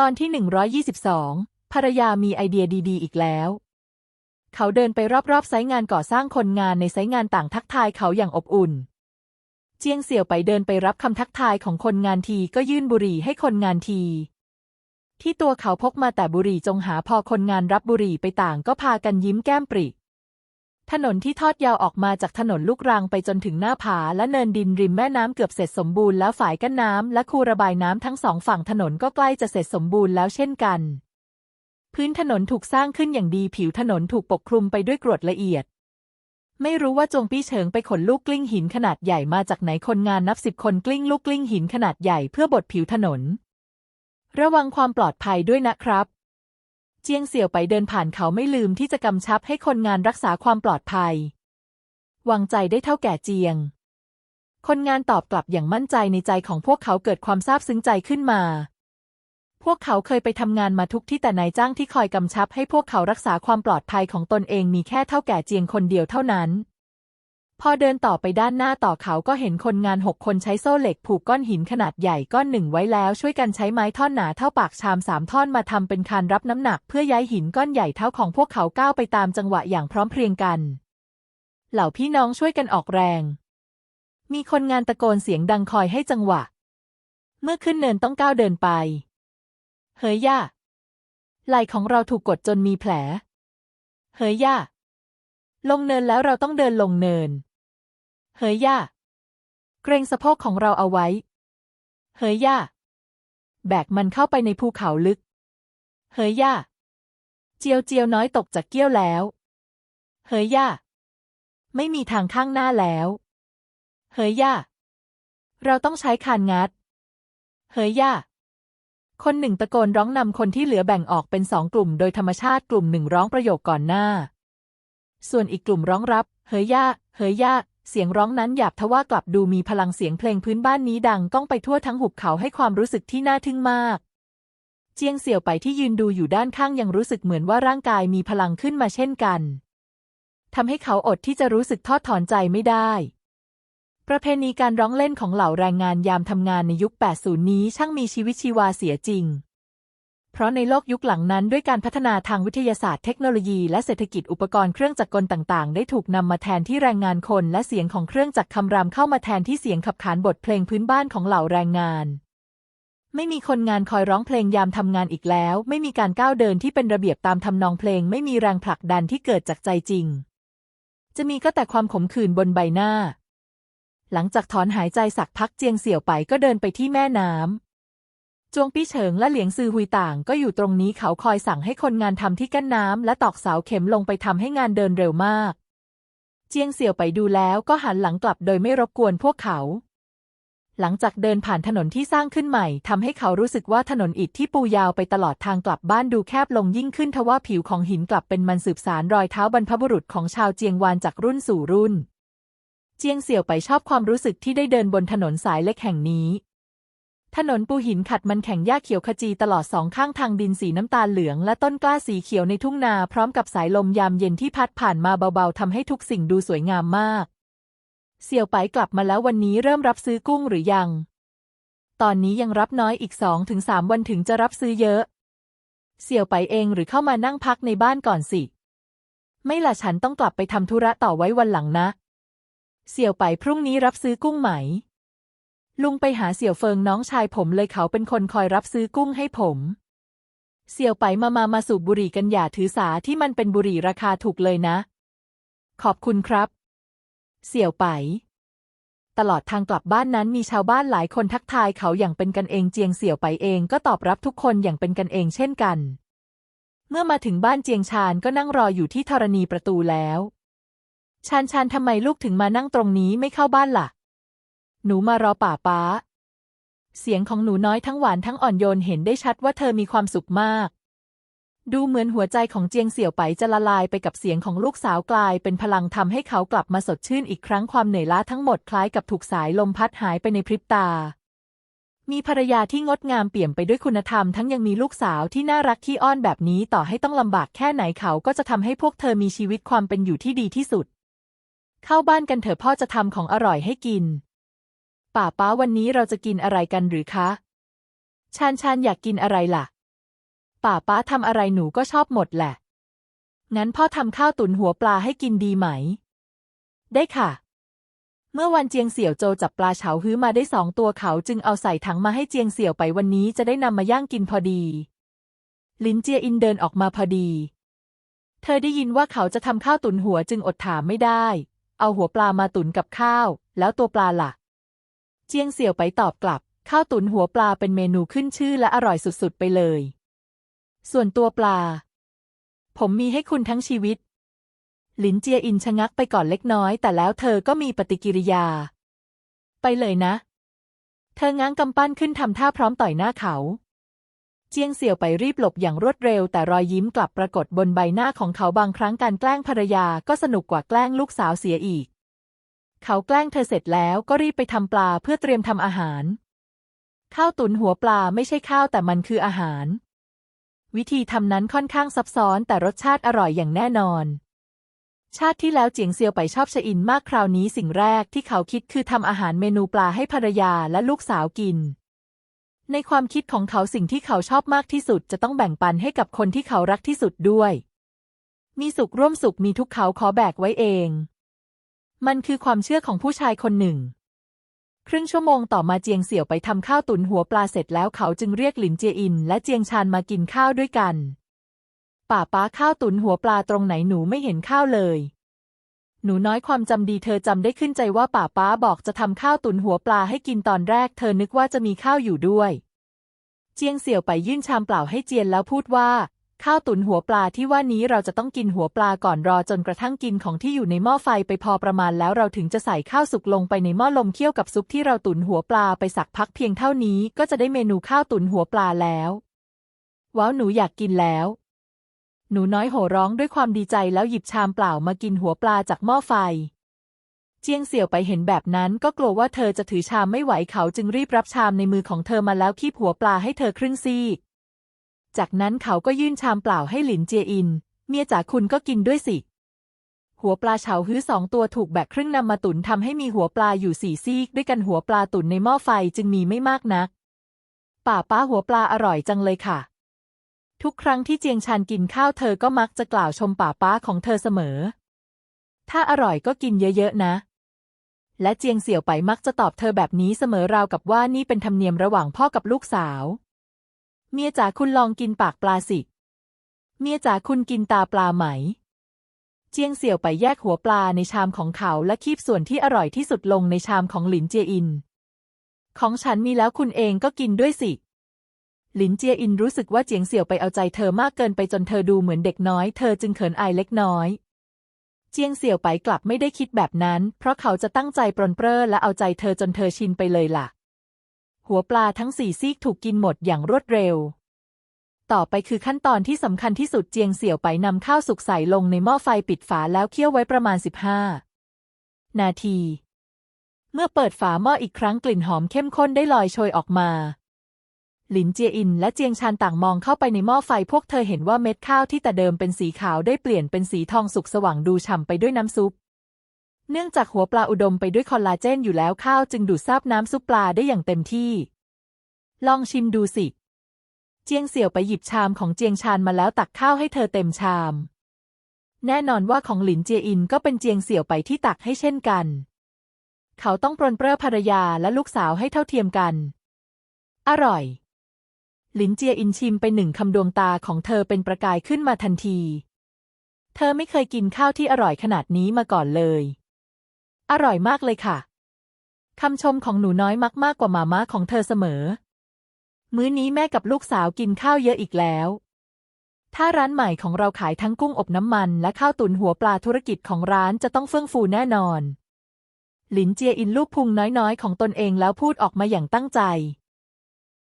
ตอนที่ 122 ภรรยามีไอเดียดี ๆ อีกแล้ว เขาเดินไปรอบๆไซต์งานก่อสร้างคนงานในไซต์งานต่างทักทายเขาอย่างอบอุ่น เจียงเสี่ยวไปเดินไปรับคำทักทายของคนงานทีก็ยื่นบุหรี่ให้คนงานที ที่ตัวเขาพกมาแต่บุหรี่จงหาพอคนงานรับบุหรี่ไปต่างก็พากันยิ้มแก้มปริ ถนนที่ทอดยาวออกมาจากถนนลูกรังไปจนถึงหน้าผาและเนินดินริมแม่น้ำเกือบเสร็จสมบูรณ์แล้วฝายกั้นน้ำและคูระบายน้ำทั้งสองฝั่งถนนก็ใกล้จะเสร็จสมบูรณ์แล้วเช่นกัน พื้นถนนถูกสร้างขึ้นอย่างดีผิวถนนถูกปกคลุมไปด้วยกรวดละเอียด ไม่รู้ว่าจงปี้เฉิงไปขนลูกกลิ้งหินขนาดใหญ่มาจากไหนคนงานนับสิบคนกลิ้งลูกกลิ้งหินขนาดใหญ่เพื่อบดผิวถนน ระวังความปลอดภัยด้วยนะครับ เจียงเสี่ยวไปเดินผ่านเขาไม่ลืมที่จะกำชับให้คนงานรักษาความปลอดภัย วางใจได้เท่าแก่เจียง คนงานตอบกลับอย่างมั่นใจในใจของพวกเขาเกิดความซาบซึ้งใจขึ้นมา พวกเขาเคยไปทำงานมาทุกที่แต่นายจ้างที่คอยกำชับให้พวกเขารักษาความปลอดภัยของตนเองมีแค่เท่าแก่เจียงคนเดียวเท่านั้น พอเดินต่อไปด้านหน้าต่อเขาก็เห็นคนงานหกคนใช้โซ่เหล็กผูกก้อนหินขนาดใหญ่ก้อนหนึ่งไว้แล้ว ช่วยกันใช้ไม้ท่อนหนาเท่าปากชามสามท่อนมาทำเป็นคานรับน้ำหนัก เพื่อย้ายหินก้อนใหญ่เท่าของพวกเขาก้าวไปตามจังหวะอย่างพร้อมเพรียงกัน เหล่าพี่น้องช่วยกันออกแรง มีคนงานตะโกนเสียงดังคอยให้จังหวะ เมื่อขึ้นเนินต้องก้าวเดินไป เฮ้ยย่าไหล่ของเราถูกกดจนมีแผล เฮ้ยย่าลงเนินแล้วเราต้องเดินลงเนิน เฮ้ยย่า เกรงสะโพกของเราเอาไว้ เฮ้ยย่า แบกมันเข้าไปในภูเขาลึก เฮ้ยย่า เจียวเจียวน้อยตกจากเกี้ยวแล้ว เฮ้ยย่า ไม่มีทางข้างหน้าแล้ว เฮ้ยย่า เราต้องใช้คานงัด เฮ้ยย่าคนหนึ่งตะโกนร้องนำคนที่เหลือแบ่งออกเป็นสองกลุ่ม โดยธรรมชาติกลุ่มหนึ่งร้องประโยคก่อนหน้า ส่วนอีกกลุ่มร้องรับ เฮ้ยย่า เฮ้ยย่า เสียงร้องนั้นหยาบทว่ากลับดูมีพลังเสียงเพลงพื้นบ้านนี้ดังก้องไปทั่วทั้งหุบเขาให้ความรู้สึกที่น่าทึ่งมาก เจียงเสี่ยวไปที่ยืนดูอยู่ด้านข้างยังรู้สึกเหมือนว่าร่างกายมีพลังขึ้นมาเช่นกันทำให้เขาอดที่จะรู้สึกทอดถอนใจไม่ได้ ประเพณีการร้องเล่นของเหล่าแรงงานยามทำงานในยุค 80 นี้ช่างมีชีวิตชีวาเสียจริง เพราะในโลกยุคหลังนั้นด้วยการพัฒนาทางวิทยาศาสตร์เทคโนโลยีและเศรษฐกิจอุปกรณ์เครื่องจักรกลต่างๆ ได้ถูกนำมาแทนที่แรงงานคนและเสียงของเครื่องจักรคำรามเข้ามาแทนที่เสียงขับขานบทเพลงพื้นบ้านของเหล่าแรงงาน ไม่มีคนงานคอยร้องเพลงยามทำงานอีกแล้ว ไม่มีการก้าวเดินที่เป็นระเบียบตามทำนองเพลง ไม่มีแรงผลักดันที่เกิดจากใจจริง จะมีก็แต่ความขมขื่นบนใบหน้า หลังจากถอนหายใจสักพักเจียงเสี่ยวไปก็เดินไปที่แม่น้ำ จวงปี้เฉิงและเหลียงซือฮุยต่างก็อยู่ตรงนี้เขาคอยสั่งให้คนงานทำที่กั้นน้ำและตอกเสาเข็มลงไปทำให้งานเดินเร็วมาก เจียงเสี่ยวไปดูแล้วก็หันหลังกลับโดยไม่รบกวนพวกเขา หลังจากเดินผ่านถนนที่สร้างขึ้นใหม่ทำให้เขารู้สึกว่าถนนอิฐที่ปูยาวไปตลอดทางกลับบ้านดูแคบลงยิ่งขึ้นทว่าผิวของหินกลับเป็นมันสืบสารรอยเท้าบรรพบุรุษของชาวเจียงวานจากรุ่นสู่รุ่น เจียงเสี่ยวไปชอบความรู้สึกที่ได้เดินบนถนนสายเล็กแห่งนี้ ถนนปูหินขัดมันแข็งหญ้าเขียวขจีตลอดสองข้างทางดินสีน้ำตาลเหลืองและต้นกล้าสีเขียวในทุ่งนาพร้อมกับสายลมยามเย็นที่พัดผ่านมาเบาๆทำให้ทุกสิ่งดูสวยงามมาก เสี่ยวไปกลับมาแล้ววันนี้เริ่มรับซื้อกุ้งหรือยัง ตอนนี้ยังรับน้อยอีกสองถึงสามวันถึงจะรับซื้อเยอะ เสี่ยวไปเองหรือเข้ามานั่งพักในบ้านก่อนสิ ไม่ล่ะฉันต้องกลับไปทำธุระต่อไว้วันหลังนะ เสี่ยวไปพรุ่งนี้รับซื้อกุ้งไหม ลุงไปหาเสี่ยวเฟิงน้องชายผมเลยเขาเป็นคนคอยรับซื้อกุ้งให้ผม เสี่ยวไปมามามาสูบบุหรี่กันอย่าถือสาที่มันเป็นบุหรี่ราคาถูกเลยนะ ขอบคุณครับ เสี่ยวไป ตลอดทางกลับบ้านนั้นมีชาวบ้านหลายคนทักทายเขาอย่างเป็นกันเองเจียงเสี่ยวไปเองก็ตอบรับทุกคนอย่างเป็นกันเองเช่นกัน เมื่อมาถึงบ้านเจียงชานก็นั่งรออยู่ที่ธรณีประตูแล้ว ชานชานทำไมลูกถึงมานั่งตรงนี้ไม่เข้าบ้านล่ะ หนูมารอป่าป้า เสียงของหนูน้อยทั้งหวานทั้งอ่อนโยนเห็นได้ชัดว่าเธอมีความสุขมาก ดูเหมือนหัวใจของเจียงเสี่ยวไปจะละลายไปกับเสียงของลูกสาวกลายเป็นพลังทำให้เขากลับมาสดชื่นอีกครั้งความเหนื่อยล้าทั้งหมดคล้ายกับถูกสายลมพัดหายไปในพริบตา มีภรรยาที่งดงามเปี่ยมไปด้วยคุณธรรม ทั้งยังมีลูกสาวที่น่ารักที่อ้อนแบบนี้ต่อให้ต้องลำบากแค่ไหนเขาก็จะทำให้พวกเธอมีชีวิตความเป็นอยู่ที่ดีที่สุด เข้าบ้านกันเถอะพ่อจะทำของอร่อยให้กิน ป่าป้าวันนี้เราจะกินอะไรกันหรือคะ ชานชานอยากกินอะไรล่ะ ป่าป้าทำอะไรหนูก็ชอบหมดแหละ งั้นพ่อทำข้าวตุ๋นหัวปลาให้กินดีไหม ได้ค่ะ เมื่อวันเจียงเสี่ยวโจจับปลาเฉาฮื้อมาได้สองตัวเขาจึงเอาใส่ถังมาให้เจียงเสี่ยวไปวันนี้จะได้นำมาย่างกินพอดี ลินเจียอินเดินออกมาพอดี เธอได้ยินว่าเขาจะทำข้าวตุ๋นหัวจึงอดถามไม่ได้ เอาหัวปลามาตุ๋นกับข้าว แล้วตัวปลาล่ะ เจียงเสี่ยวไปตอบกลับ ข้าวตุ๋นหัวปลาเป็นเมนูขึ้นชื่อและอร่อยสุดๆ ไปเลย ส่วนตัวปลา ผมมีให้คุณทั้งชีวิต หลินเจียอินชะงักไปก่อนเล็กน้อย แต่แล้วเธอก็มีปฏิกิริยา ไปเลยนะ เธอง้างกำปั้นขึ้นทำท่าพร้อมต่อยหน้าเขาเจียงเสี่ยวไปรีบหลบอย่างรวดเร็ว แต่รอยยิ้มกลับปรากฏบนใบหน้าของเขาบางครั้งการแกล้งภรรยาก็สนุกกว่าแกล้งลูกสาวเสียอีก เขาแกล้งเธอเสร็จแล้วก็รีบไปทำปลาเพื่อเตรียมทำอาหาร ข้าวตุ๋นหัวปลาไม่ใช่ข้าวแต่มันคืออาหาร วิธีทำนั้นค่อนข้างซับซ้อนแต่รสชาติอร่อยอย่างแน่นอน ชาติที่แล้วเจียงเซียวไปชอบชะอินมากคราวนี้สิ่งแรกที่เขาคิดคือทำอาหารเมนูปลาให้ภรรยาและลูกสาวกิน ในความคิดของเขาสิ่งที่เขาชอบมากที่สุดจะต้องแบ่งปันให้กับคนที่เขารักที่สุดด้วย มีสุขร่วมสุขมีทุกข์เขาขอแบกไว้เอง มันคือความเชื่อของผู้ชายคนหนึ่ง ครึ่งชั่วโมงต่อมาเจียงเสี่ยวไปทำข้าวตุ๋นหัวปลาเสร็จแล้วเขาจึงเรียกหลินเจียอิน และเจียงชานมากินข้าวด้วยกัน ป่าป้าข้าวตุ๋นหัวปลาตรงไหนหนูไม่เห็นข้าวเลย หนูน้อยความจำดีเธอจำได้ขึ้นใจว่าป่าป้าบอกจะทำข้าวตุ๋นหัวปลาให้กินตอนแรก เธอนึกว่าจะมีข้าวอยู่ด้วย เจียงเสี่ยวไปยื่นชามเปล่าให้เจียนแล้วพูดว่า ข้าวตุ๋นหัวปลาที่ว่านี้เราจะต้องกินหัวปลาก่อนรอจนกระทั่งกินของที่อยู่ในหม้อไฟไปพอประมาณแล้วเราถึงจะใส่ข้าวสุกลงไปในหม้อลมเคี่ยวกับซุปที่เราตุ๋นหัวปลาไปสักพักเพียงเท่านี้ก็จะได้เมนูข้าวตุ๋นหัวปลาแล้วว้าวหนูอยากกินแล้ว หนูน้อยโห่ร้องด้วยความดีใจแล้วหยิบชามเปล่ามากินหัวปลาจากหม้อไฟ เจียงเสี่ยวไปเห็นแบบนั้นก็กลัวว่าเธอจะถือชามไม่ไหวเขาจึงรีบรับชามในมือของเธอมาแล้วคีบหัวปลาให้เธอครึ่งซีก จากนั้นเขาก็ยื่นชามเปล่าให้หลินเจียอิน เมียจ๋าคุณก็กินด้วยสิ หัวปลาเฉาฮื้อสองตัวถูกแบกครึ่งนำมาตุนทำให้มีหัวปลาอยู่สี่ซีก ด้วยกันหัวปลาตุนในหม้อไฟจึงมีไม่มากนัก ป่าป้าหัวปลาอร่อยจังเลยค่ะ ทุกครั้งที่เจียงชานกินข้าวเธอก็มักจะกล่าวชมป่าป้าของเธอเสมอ ถ้าอร่อยก็กินเยอะๆนะและเจียงเสี่ยวไปมักจะตอบเธอแบบนี้เสมอราวกับว่านี่เป็นธรรมเนียมระหว่างพ่อกับลูกสาว เมียจ๋าคุณลองกินปากปลาสิ เมียจ๋าคุณกินตาปลาไหม เจียงเสี่ยวไปแยกหัวปลาในชามของเขาและคีบส่วนที่อร่อยที่สุดลงในชามของหลินเจียอิน ของฉันมีแล้วคุณเองก็กินด้วยสิ หลินเจียอินรู้สึกว่าเจียงเสี่ยวไปเอาใจเธอมากเกินไปจนเธอดูเหมือนเด็กน้อย เธอจึงเขินอายเล็กน้อยเจียงเสี่ยวไปกลับไม่ได้คิดแบบนั้น เพราะเขาจะตั้งใจปรนเปร้อและเอาใจเธอจนเธอชินไปเลยล่ะ หัวปลาทั้งสี่ซีกถูกกินหมดอย่างรวดเร็ว ต่อไปคือขั้นตอนที่สำคัญที่สุดเจียงเสี่ยวไปนำข้าวสุกใส่ลงในหม้อไฟปิดฝาแล้วเคี่ยวไว้ประมาณ 15 นาที เมื่อเปิดฝาหม้ออีกครั้งกลิ่นหอมเข้มข้นได้ลอยโชยออกมาหลินเจียอินและเจียงชานต่างมองเข้าไปในหม้อไฟพวกเธอเห็นว่าเม็ดข้าวที่แต่เดิมเป็นสีขาวได้เปลี่ยนเป็นสีทองสุกสว่างดูฉ่ำไปด้วยน้ำซุป เนื่องจากหัวปลาอุดมไปด้วยคอลลาเจนอยู่แล้วข้าวจึงดูดซาบน้ำซุปปลาได้อย่างเต็มที่ ลองชิมดูสิ เจียงเสี่ยวไปหยิบชามของเจียงชานมาแล้วตักข้าวให้เธอเต็มชาม แน่นอนว่าของหลินเจียอินก็เป็นเจียงเสี่ยวไปที่ตักให้เช่นกัน เขาต้องปรนเปรอภรรยาและลูกสาวให้เท่าเทียมกัน อร่อย หลินเจียอินชิมไปหนึ่งคำดวงตาของเธอเป็นประกายขึ้นมาทันที เธอไม่เคยกินข้าวที่อร่อยขนาดนี้มาก่อนเลย อร่อยมากเลยค่ะ คำชมของหนูน้อยมักมากกว่ามาม่าของเธอเสมอ มื้อนี้แม่กับลูกสาวกินข้าวเยอะอีกแล้ว ถ้าร้านใหม่ของเราขายทั้งกุ้งอบน้ำมัน และข้าวตุ๋นหัวปลาธุรกิจของร้านจะต้องเฟื่องฟูแน่นอน หลินเจียอินลูกพุงน้อยๆ ของตนเองแล้วพูดออกมาอย่างตั้งใจ